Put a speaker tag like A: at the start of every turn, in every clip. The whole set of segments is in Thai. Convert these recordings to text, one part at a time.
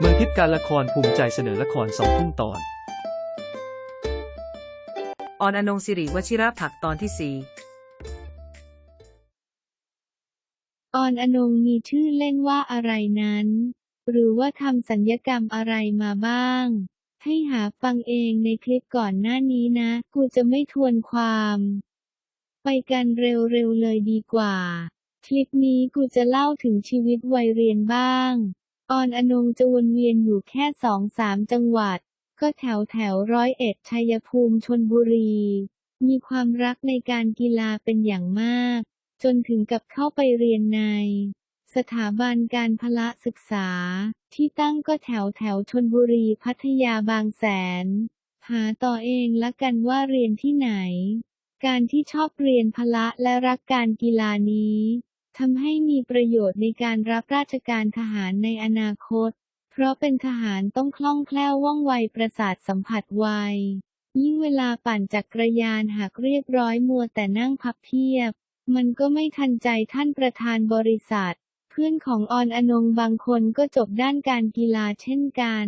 A: เมืองทิพย์การละครภูมิใจเสนอละครสองทุ่มตอน
B: ออนอนงสิริวชิระผักตอนที่สี่
C: ออนอนงมีชื่อเล่นว่าอะไรนั้น หรือว่าทำสัญญกรรมอะไรมาบ้าง ให้หาฟังเองในคลิปก่อนหน้านี้นะ กูจะไม่ทวนความ ไปกันเร็วๆเลยดีกว่า คลิปนี้กูจะเล่าถึงชีวิตวัยเรียนบ้าง ออนอนงจะวนเวียนอยู่แค่สองสามจังหวัด ก็แถวแถวร้อยเอ็ดชัยภูมิชนบุรี มีความรักในการกีฬาเป็นอย่างมาก จนถึงกับเข้าไปเรียนใน สถาบันการพละศึกษา ที่ตั้งก็แถวแถวชนบุรีพัทยาบางแสน หาต่อเองละกันว่าเรียนที่ไหน การที่ชอบเรียนพละและรักการกีฬานี้ ทำให้มีประโยชน์ในการรับราชการทหารในอนาคต เพราะเป็นทหารต้องคล่องแคล่วว่องไวประสาทสัมผัสไว ยิ่งเวลาปั่นจักรยานหากเรียบร้อยมัวแต่นั่งพับเพียบ มันก็ไม่ทันใจท่านประธานบริษัท เพื่อนของออนอนงบางคนก็จบด้านการกีฬาเช่นกัน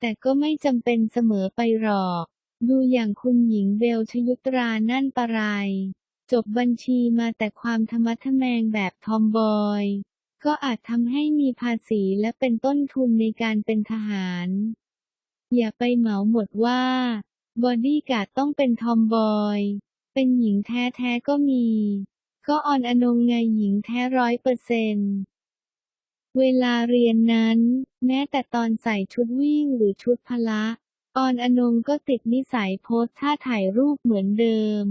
C: แต่ก็ไม่จำเป็นเสมอไปหรอก ดูอย่างคุณหญิงเบลชยุตรานั่นปะไร จบบัญชีมาแต่ความธรรมะทแมงแบบทอมบอย ก็อาจทำให้มีภาษีและเป็นต้นทุนในการเป็นทหาร อย่าไปเหมาหมดว่า บอดี้การ์ดต้องเป็นทอมบอย เป็นหญิงแท้ๆก็มี ก็ออนอนงไงหญิงแท้ร้อยเปอร์เซนต์เวลาเรียนนั้น แม้แต่ตอนใส่ชุดวิ่งหรือชุดพละ ออนอนงก็ติดนิสัยโพสท่าถ่ายรูปเหมือนเดิม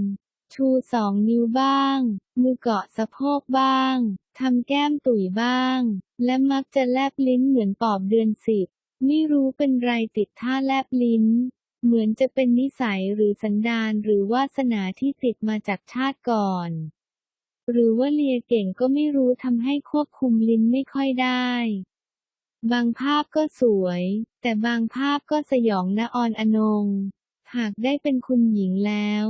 C: ชูสองนิ้วบ้าง มือเกาะสะโพกบ้าง ทำแก้มตุ๋ยบ้าง และมักจะแลบลิ้นเหมือนปอบเดือนสิบ ไม่รู้เป็นไรติดท่าแลบลิ้น เหมือนจะเป็นนิสัยหรือสันดานหรือวาสนาที่ติดมาจากชาติก่อน หรือว่าเลียเก่งก็ไม่รู้ทำให้ควบคุมลิ้นไม่ค่อยได้บางภาพก็สวย แต่บางภาพก็สยองนะออนอนง หากได้เป็นคุณหญิงแล้ว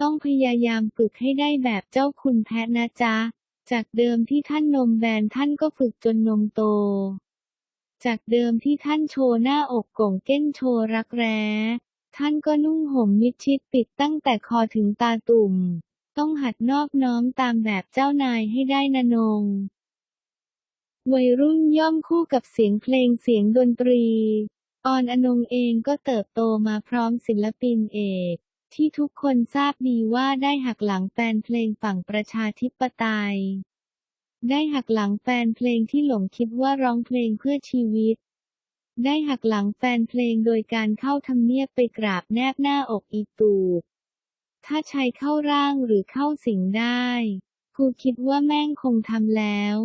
C: ต้องพยายามฝึกให้ได้แบบเจ้าคุณแพทนะจ๊ะ จากเดิมที่ท่านนมแบนท่านก็ฝึกจนนมโต จากเดิมที่ท่านโชว์หน้าอกก่งเก้นโชว์รักแร้ ท่านก็นุ่งห่มมิดชิดปิดตั้งแต่คอถึงตาตุ่ม ต้องหัดนอบน้อมตามแบบเจ้านายให้ได้นะนง วัยรุ่นย่อมคู่กับเสียงเพลงเสียงดนตรี ออนอนงเองก็เติบโตมาพร้อมศิลปินเอก ที่ทุกคนทราบดีว่าได้หักหลังแฟนเพลงฝั่งประชาธิปไตย ได้หักหลังแฟนเพลงที่หลงคิดว่าร้องเพลงเพื่อชีวิต ได้หักหลังแฟนเพลงโดยการเข้าทำเนียบไปกราบแนบหน้าอกอีตูบถ้าใช้เข้าร่างหรือเข้าสิงได้กูคิดว่าแม่งคงทำแล้ว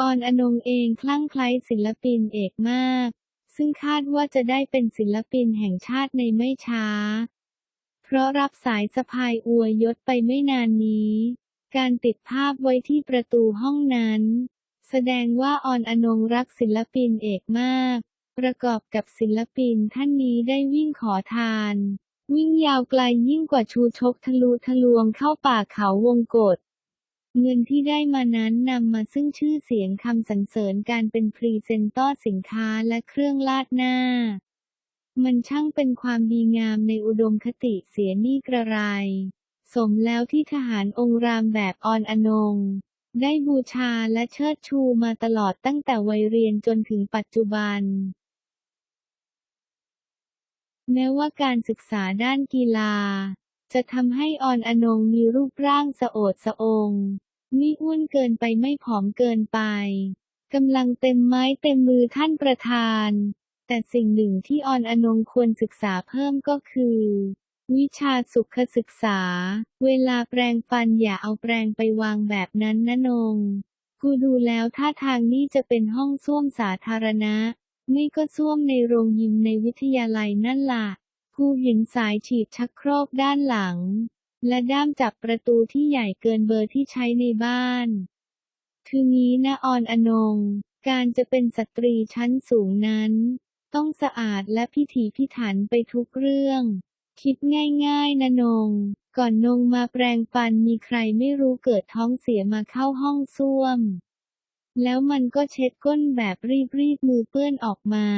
C: ออนอนงเองคลั่งไคล้ศิลปินเอกมาก ซึ่งคาดว่าจะได้เป็นศิลปินแห่งชาติในไม่ช้า เพราะรับสายสะพายอวยยศไปไม่นานนี้ การติดภาพไว้ที่ประตูห้องนั้น แสดงว่าออนอนงรักศิลปินเอกมาก ประกอบกับศิลปินท่านนี้ได้วิ่งขอทาน วิ่งยาวไกลยิ่งกว่าชูชกทะลุทะลวงเข้าป่าเขาวงกฏเงินที่ได้มานั้นนำมาซึ่งชื่อเสียงคำสรรเสริญการเป็นพรีเซนเตอร์สินค้าและเครื่องลาดหน้า มันช่างเป็นความดีงามในอุดมคติเสียนี่กระไร สมแล้วที่ทหารองค์รามแบบออนอนง ได้บูชาและเชิดชูมาตลอดตั้งแต่วัยเรียนจนถึงปัจจุบัน แม้ว่าการศึกษาด้านกีฬา จะทำให้ออนอนงมีรูปร่างสะโอดสะองไม่อ้วนเกินไปไม่ผอมเกินไปกำลังเต็มไม้เต็มมือท่านประธาน แต่สิ่งหนึ่งที่ออนอนงควรศึกษาเพิ่มก็คือ วิชาสุขศึกษา เวลาแปรงฟันอย่าเอาแปรงไปวางแบบนั้นนะนง กูดูแล้วท่าทางนี่จะเป็นห้องส้วมสาธารณะ นี่ก็ส้วมในโรงยิมในวิทยาลัยนั่นล่ะ กูเห็นสายฉีดชักโครกด้านหลัง และด้ามจับประตูที่ใหญ่เกินเบอร์ที่ใช้ในบ้านคืองี้นะออนอนง การจะเป็นสตรีชั้นสูงนั้น ต้องสะอาดและพิถีพิถันไปทุกเรื่อง คิดง่ายๆนะนง ก่อนนงมาแปรงฟันมีใครไม่รู้เกิดท้องเสียมาเข้าห้องส้วม แล้วมันก็เช็ดก้นแบบรีบๆมือเปื้อนออกมา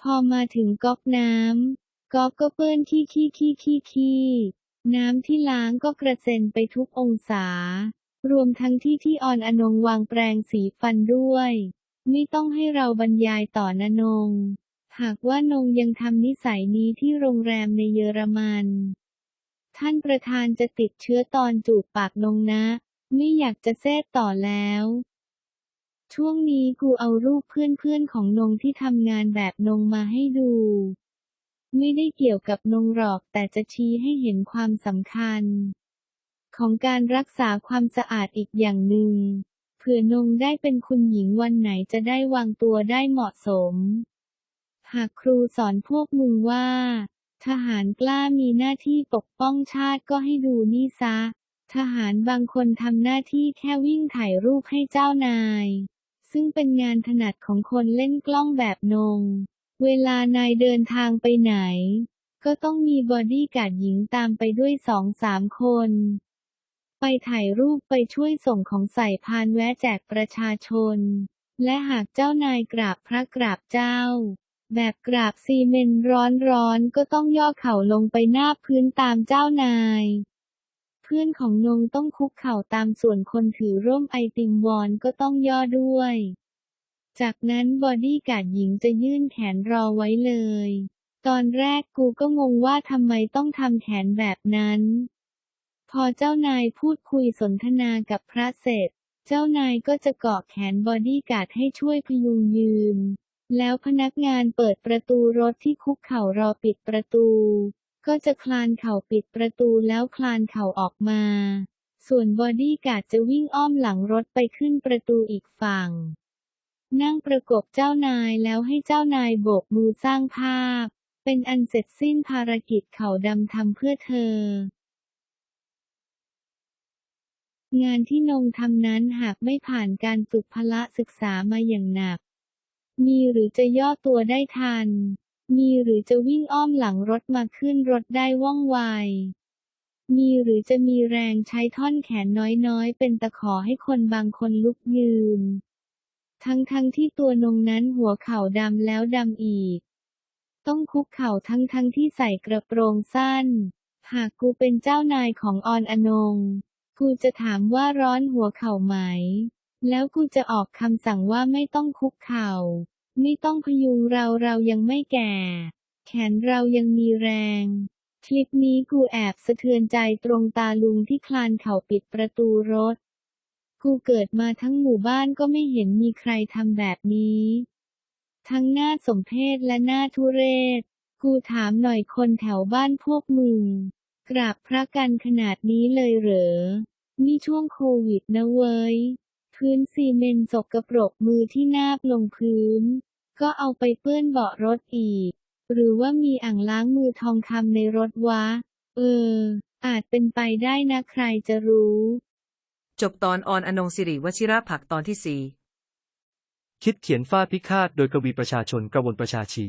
C: พอมาถึงก๊อกน้ำก๊อกก็เปื้อนขี้ขี้ขี้ขี้ขี้น้ำที่ล้างก็กระเซ็นไปทุกองศา รวมทั้งที่ที่ออนอนงวางแปรงสีฟันด้วย ไม่ต้องให้เราบรรยายต่อนะนง หากว่านงยังทำนิสัยนี้ที่โรงแรมในเยอรมัน ท่านประธานจะติดเชื้อตอนจูบปากนงนะ ไม่อยากจะแทรกต่อแล้ว ช่วงนี้กูเอารูปเพื่อนๆของนงที่ทำงานแบบนงมาให้ดู ไม่ได้เกี่ยวกับนงหรอกแต่จะชี้ให้เห็นความสำคัญ ของการรักษาความสะอาดอีกอย่างหนึ่ง เผื่อนงได้เป็นคุณหญิงวันไหนจะได้วางตัวได้เหมาะสม หากครูสอนพวกมึงว่า ทหารกล้ามีหน้าที่ปกป้องชาติก็ให้ดูนี่ซะ ทหารบางคนทำหน้าที่แค่วิ่งถ่ายรูปให้เจ้านาย ซึ่งเป็นงานถนัดของคนเล่นกล้องแบบนง เวลานายเดินทางไปไหน ก็ต้องมีบอดี้การ์ดหญิงตามไปด้วยสองสามคน ไปถ่ายรูปไปช่วยส่งของใส่พานแวะแจกประชาชน และหากเจ้านายกราบพระกราบเจ้า แบบกราบซีเมนต์ร้อนๆก็ต้องย่อเข่าลงไปหน้าพื้นตามเจ้านาย เพื่อนของนงต้องคุกเข่าตามส่วนคนถือร่มไอติมวอนก็ต้องย่อด้วย จากนั้นบอดี้การ์ดหญิงจะยื่นแขนรอไว้เลย ตอนแรกกูก็งงว่าทำไมต้องทำแขนแบบนั้น พอเจ้านายพูดคุยสนทนากับพระเสร็จ เจ้านายก็จะเกาะแขนบอดี้การ์ดให้ช่วยพยุงยืน แล้วพนักงานเปิดประตูรถที่คุกเข่ารอปิดประตู ก็จะคลานเข่าปิดประตูแล้วคลานเข่าออกมา ส่วนบอดี้การ์ดจะวิ่งอ้อมหลังรถไปขึ้นประตูอีกฝั่ง นั่งประกบเจ้านายแล้วให้เจ้านายโบกมือสร้างภาพ เป็นอันเสร็จสิ้นภารกิจเขาดำทำเพื่อเธอ งานที่นงทำนั้นหากไม่ผ่านการฝึกพละศึกษามาอย่างหนัก มีหรือจะย่อตัวได้ทัน มีหรือจะวิ่งอ้อมหลังรถมาขึ้นรถได้ว่องไว มีหรือจะมีแรงใช้ท่อนแขนน้อยๆ เป็นตะขอให้คนบางคนลุกยืน ทั้งๆทที่ตัวนงนั้นหัวเข่าดำแล้วดำอีก ต้องคุกเข่าทั้งๆทที่ใส่กระโปรงสั้น หากกูเป็นเจ้านายของออนอนง กูจะถามว่าร้อนหัวเข่าไหม แล้วกูจะออกคำสั่งว่าไม่ต้องคุกเข่า ไม่ต้องพยุงเราเรายังไม่แก่ แขนเรายังมีแรง คลิปนี้กูแอบสะเทือนใจตรงตาลุงที่คลานเข่าปิดประตูรถ กูเกิดมาทั้งหมู่บ้านก็ไม่เห็นมีใครทำแบบนี้ ทั้งหน้าสมเพชและหน้าทุเรศ กูถามหน่อยคนแถวบ้านพวกมึงกราบพระกันขนาดนี้เลยเหรอ นี่ช่วงโควิดนะเว้ย พื้นซีเมนต์สกปรกมือที่นาบลงพื้น ก็เอาไปเปื้อนเบาะรถอีก หรือว่ามีอ่างล้างมือทองคำในรถวะ เออ อาจเป็นไปได้นะใครจะรู้
B: จบตอนออนอนงสิริวชิระผักตอนที่สี่
A: คิดเขียนฟาดพิฆาตโดยกวีประชาชนกระวนประชาชี